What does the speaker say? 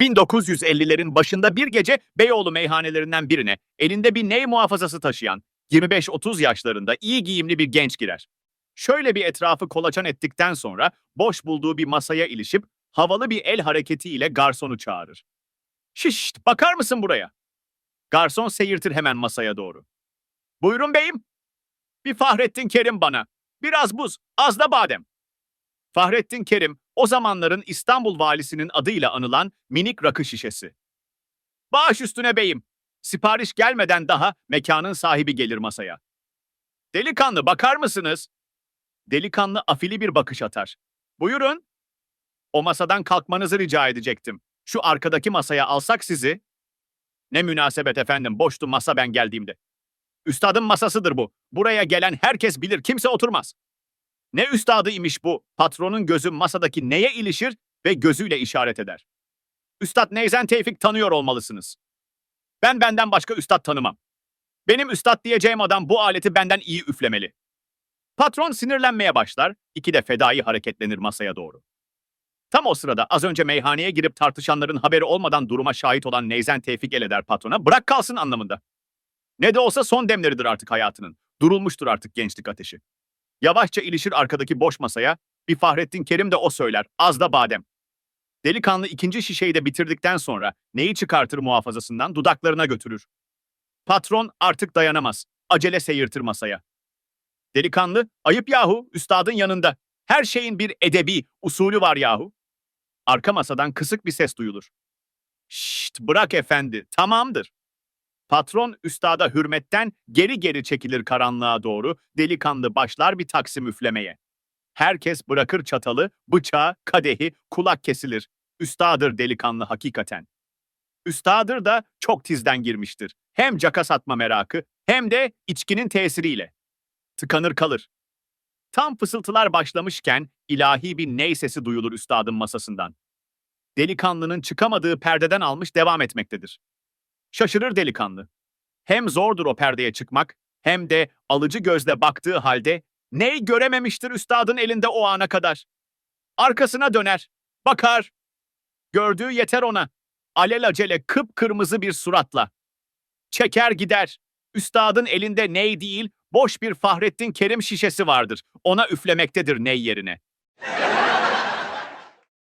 1950'lerin başında bir gece Beyoğlu meyhanelerinden birine elinde bir ney muhafazası taşıyan 25-30 yaşlarında iyi giyimli bir genç girer. Şöyle bir etrafı kolaçan ettikten sonra boş bulduğu bir masaya ilişip havalı bir el hareketiyle garsonu çağırır. Şişt, bakar mısın buraya? Garson seyirtir hemen masaya doğru. Buyurun beyim. Bir Fahrettin Kerim bana. Biraz buz, az da badem. Fahrettin Kerim, o zamanların İstanbul valisinin adıyla anılan minik rakı şişesi. Bağış üstüne beyim. Sipariş gelmeden daha mekanın sahibi gelir masaya. Delikanlı bakar mısınız? Delikanlı afili bir bakış atar. Buyurun. O masadan kalkmanızı rica edecektim. Şu arkadaki masaya alsak sizi. Ne münasebet efendim, boştu masa ben geldiğimde. Üstadın masasıdır bu. Buraya gelen herkes bilir, kimse oturmaz. Ne üstadı imiş bu? Patronun gözü masadaki neye ilişir ve gözüyle işaret eder. Üstad Neyzen Tevfik tanıyor olmalısınız. Ben benden başka üstad tanımam. Benim üstad diyeceğim adam bu aleti benden iyi üflemeli. Patron sinirlenmeye başlar, iki de fedai hareketlenir masaya doğru. Tam o sırada az önce meyhaneye girip tartışanların haberi olmadan duruma şahit olan Neyzen Tevfik el eder patrona, bırak kalsın anlamında. Ne de olsa son demleridir artık hayatının. Durulmuştur artık gençlik ateşi. Yavaşça ilişir arkadaki boş masaya, bir Fahrettin Kerim de o söyler, az da badem. Delikanlı ikinci şişeyi de bitirdikten sonra neyi çıkartır muhafazasından dudaklarına götürür. Patron artık dayanamaz, acele seyirtir masaya. Delikanlı, ayıp yahu, üstadın yanında. Her şeyin bir edebi, usulü var yahu. Arka masadan kısık bir ses duyulur. Şşt, bırak efendi, tamamdır. Patron üstada hürmetten geri geri çekilir karanlığa doğru, delikanlı başlar bir taksim üflemeye. Herkes bırakır çatalı, bıçağı, kadehi, kulak kesilir. Üstadır delikanlı hakikaten. Üstadır da çok tizden girmiştir. Hem caka satma merakı hem de içkinin tesiriyle. Tıkanır kalır. Tam fısıltılar başlamışken ilahi bir ney sesi duyulur üstadın masasından. Delikanlının çıkamadığı perdeden almış devam etmektedir. Şaşırır delikanlı. Hem zordur o perdeye çıkmak, hem de alıcı gözle baktığı halde ney görememiştir üstadın elinde o ana kadar. Arkasına döner, bakar. Gördüğü yeter ona. Alelacele kıpkırmızı bir suratla. Çeker gider. Üstadın elinde ney değil, boş bir Fahrettin Kerim şişesi vardır. Ona üflemektedir ney yerine.